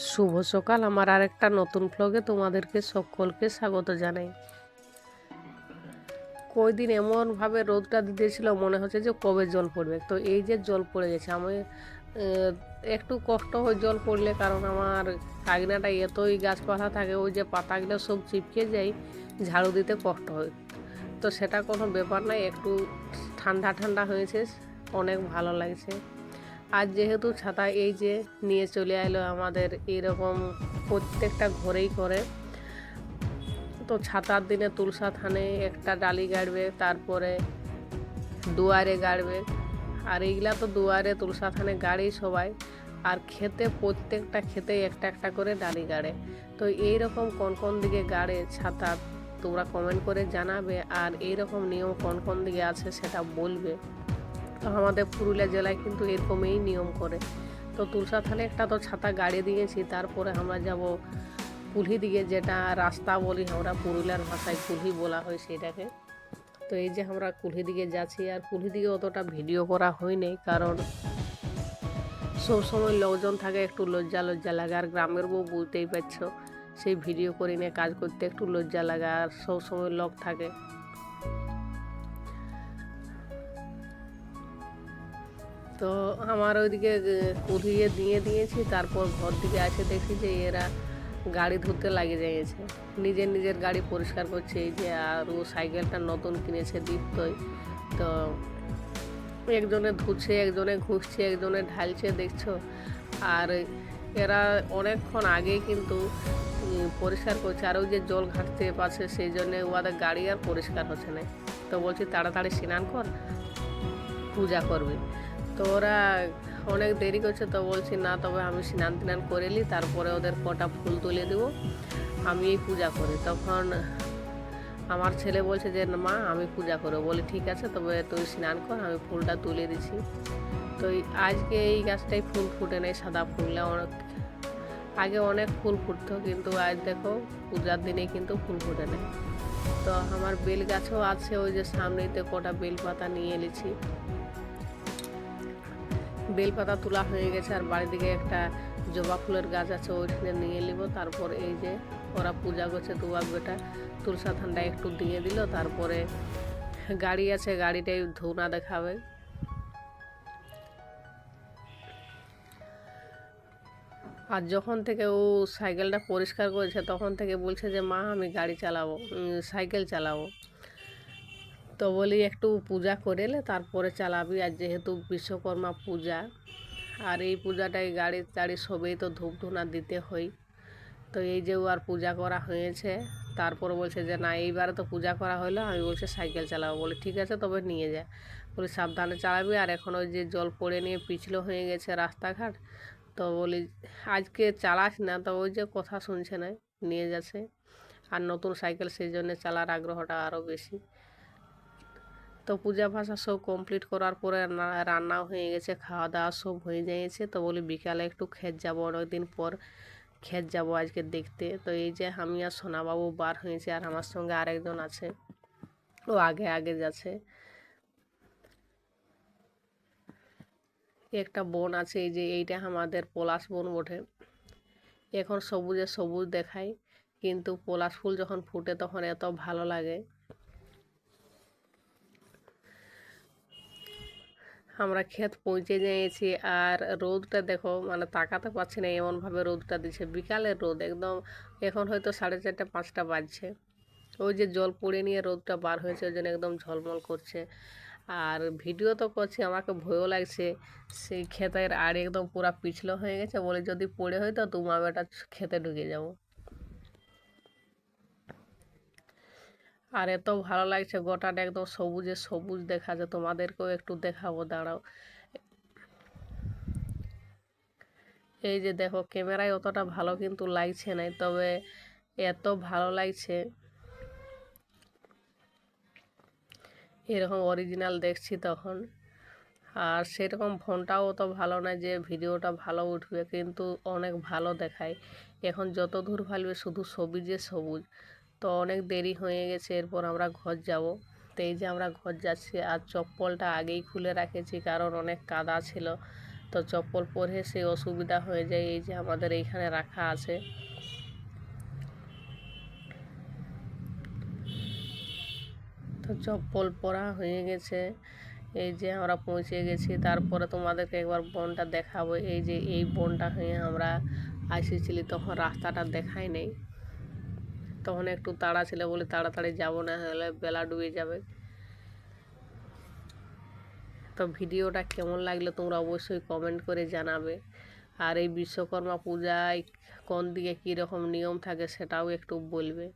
শুভ সকাল। আমার আরেকটা নতুন ফ্লগে তোমাদেরকে সকলকে স্বাগত জানাই। কয়দিন এমনভাবে রোদটা দিতেছিল, মনে হচ্ছে যে কবে জল পড়বে। তো এই যে জল পড়ে গেছে, আমি একটু কষ্ট হয় জল পড়লে, কারণ আমার কাগনাটা এতই গাছপালা থাকে, ওই যে পাতাগুলো সব চিপকে যায়, ঝাড়ু দিতে কষ্ট হয়। তো সেটা কোনো ব্যাপার নাই একটু ঠান্ডা ঠান্ডা হয়েছে, অনেক ভালো লাগছে। আর যেহেতু ছাতা এই যে নিয়ে চলে এলো আমাদের এরকম প্রত্যেকটা ঘরেই করে, তো ছাতার দিনে তুলসা থানে একটা ডালি গাড়বে, তারপরে দুয়ারে গাড়বে। আর এইগুলা তো দুয়ারে তুলসা থানে গাড়ি সবাই। আর খেতে, প্রত্যেকটা খেতে একটা একটা করে ডালি গাড়ে। তো এই রকম কোন কোন দিকে গাড়ে ছাতা তোমরা কমেন্ট করে জানাবে। আর এই রকম নিয়ম কোন কোন দিকে আছে সেটা বলবে। আমাদের পুরুলিয়া জেলায় কিন্তু এরকমই নিয়ম করে। তো তুলসা থানে একটা তো ছাতা গাড়ি দিয়েছি, তারপরে আমরা যাব কুলহি দিকে, যেটা রাস্তা বলি আমরা পুরুলিয়ার ভাষায় কুলহি বলা হয় সেটাকে। তো এই যে আমরা কুলহি দিকে যাচ্ছি, আর কুলহি দিকে অতটা ভিডিও করা হয়নি কারণ সব সময় লোকজন থাকে, একটু লজ্জা লজ্জা লাগে, আর গ্রামের বউ বুঝতেই পারছ, সেই ভিডিও করে নিয়ে কাজ করতে একটু লজ্জা লাগে, আর সব সময় লোক থাকে। তো আমার ওইদিকে কুড়িয়ে দিয়ে দিয়েছি, তারপর ঘর দিকে আসে দেখি যে এরা গাড়ি ধুতে লাগে যাইছে নিজের নিজের গাড়ি পরিষ্কার করছে, এই যে আর ও সাইকেলটা নতুন কিনেছে দীপ্তই। তো একজনে ধুচ্ছে, একজনে ঘুষছে, একজনে ঢালছে, দেখছ? আর এরা অনেকক্ষণ আগেই কিন্তু পরিষ্কার করছে। আর ওই যে জল ঘাটতে পাচ্ছে সেই জন্যে ওদের গাড়ি আর পরিষ্কার হচ্ছে না। তো বলছি, তাড়াতাড়ি স্নান কর, পূজা করবে। তো ওরা অনেক দেরি করছে তো বলছি, না, তবে আমি স্নান টান করে নিই, তারপরে ওদের কটা ফুল তুলে দেবো, আমি এই পূজা করি। তখন আমার ছেলে বলছে যে মা, আমি পূজা করব। বলি, ঠিক আছে, তবে তুই স্নান কর, আমি ফুলটা তুলে দিছি তো আজকে এই গাছটাই ফুল ফুটে নেই, সাদা ফুলটা অনেক আগে অনেক ফুল ফুটতো, কিন্তু আজ দেখো পূজার দিনে কিন্তু ফুল ফুটে নেই। তো আমার বেল গাছও আছে, ওই যে সামনেতে কটা বেল পাতা নিয়ে এলেছি বেলপাতা তোলা হয়ে গেছে, আর বাড়ি দিকে একটা জবা ফুলের গাছ আছে, ওইখানে নিয়ে নিব। তারপর এই যে ওরা পূজা করছে দুয়া বেটা, তুলসা ঠান্ডা একটু দিয়ে দিল, তারপরে গাড়ি আছে, গাড়িটাই ধুনা দেখাবে। আর যখন থেকে ও সাইকেলটা পরিষ্কার করেছে, তখন থেকে বলছে যে, মা, আমি গাড়ি চালাবো সাইকেল চালাবো। তো বলি একটু পূজা করে লে তারপরে চালাবি। আর যেহেতু বিশ্বকর্মা পূজা, আর এই পূজাটাই গাড়ি টাড়ি সবেই তো ধূপ ধুনা দিতে হয়। তো এই যে আর পূজা করা হয়েছে, তারপর বলছে যে, না, এইবারে তো পূজা করা হলো, আমি বলছি সাইকেল চালাবো। বলে, ঠিক আছে, তবে নিয়ে যা। বলি, সাবধানে চালাবি। আর এখন ওই যে জল পড়ে নিয়ে পিছলো হয়ে গেছে রাস্তাঘাট। তো বলি, আজকে চালাস না। তো ওই যে কথা শুনছে না, নিয়ে যাচ্ছে। আর নতুন সাইকেল সেই জন্য চালার আগ্রহটা আরও বেশি। তো পূজা ভাষা সব কমপ্লিট করার পরে রান্নাও হয়ে গেছে খাওয়া দাওয়া সব হয়ে গিয়েছে তো বলি বিকালে একটু ক্ষেত যাব, অনেকদিন পর ক্ষেত যাব আজকে দেখতে। তো এই যে আমি আর সোনাবাবু বার হয়েছে আর আমার সঙ্গে আরেকজন আছে, ও আগে আগে যাচ্ছে। একটা বন আছে, এই যে এইটা আমাদের পলাশ বন বটে। এখন সবুজে সবুজ দেখায়, কিন্তু পলাশ ফুল যখন ফুটে তখন এত ভালো লাগে। আমরা ক্ষেত পৌঁছে গিয়েছি। আর রোদটা দেখো মানে তাকাতে পারছি না এমনভাবে রোদটা দিচ্ছে। বিকালের রোদ একদম, এখন হয়তো সাড়ে চারটে, পাঁচটা বাজছে। ওই যে জল পড়ে নিয়ে রোদটা বার হয়েছে, ওই জন্য একদম ঝলমল করছে। আর ভিডিও তো করছি, আমাকে ভয়ও লাগছে। সেই ক্ষেতের আর একদম পুরা পিছলো হয়ে গেছে বলে যদি পড়ে হয় তো তোমার বেটা খেতে ঢুকে যাব। আর এত ভালো লাগছে গোটাটা একদম সবুজে সবুজ দেখা যায়, তোমাদেরকেও একটু দেখাবো, দাঁড়াও। এই যে দেখো, ক্যামেরায় অতটা ভালো কিন্তু লাগছে না তবে এত ভালো লাগছে। এরকম অরিজিনাল দেখছি তখন। আর সেরকম ফোনটাও অত ভালো না যে ভিডিওটা ভালো উঠবে, কিন্তু অনেক ভালো দেখায়। এখন যত দূর ভালবে শুধু সবুজে সবুজ। তো অনেক দেরি হয়ে গেছে, এরপর আমরা ঘর যাব। তো এই যে আমরা ঘর যাচ্ছি, আর চপ্পলটা আগেই খুলে রাখেছি, কারণ অনেক কাদা ছিল। তো চপ্পল পরে সে অসুবিধা হয়ে যায়, এই যে আমাদের এইখানে রাখা আছে। তো চপ্পল পরা হয়ে গেছে। এই যে আমরা পৌঁছে গেছি, তারপরে তোমাদেরকে একবার বনটা দেখাবো। এই যে এই বনটা হয়ে আমরা আসেছিলি তখন রাস্তাটা দেখাই নেই। তখন একটু তাড়া ছিল বলে তাড়াতাড়ি যাব না, হলে বেলা ডুবে যাবে। তো ভিডিওটা কেমন লাগল তোমরা অবশ্যই কমেন্ট করে জানাবে। আর এই বিশ্বকর্মা পূজায় কোন দিকে কীরকম নিয়ম থাকে সেটাও একটু বলবে।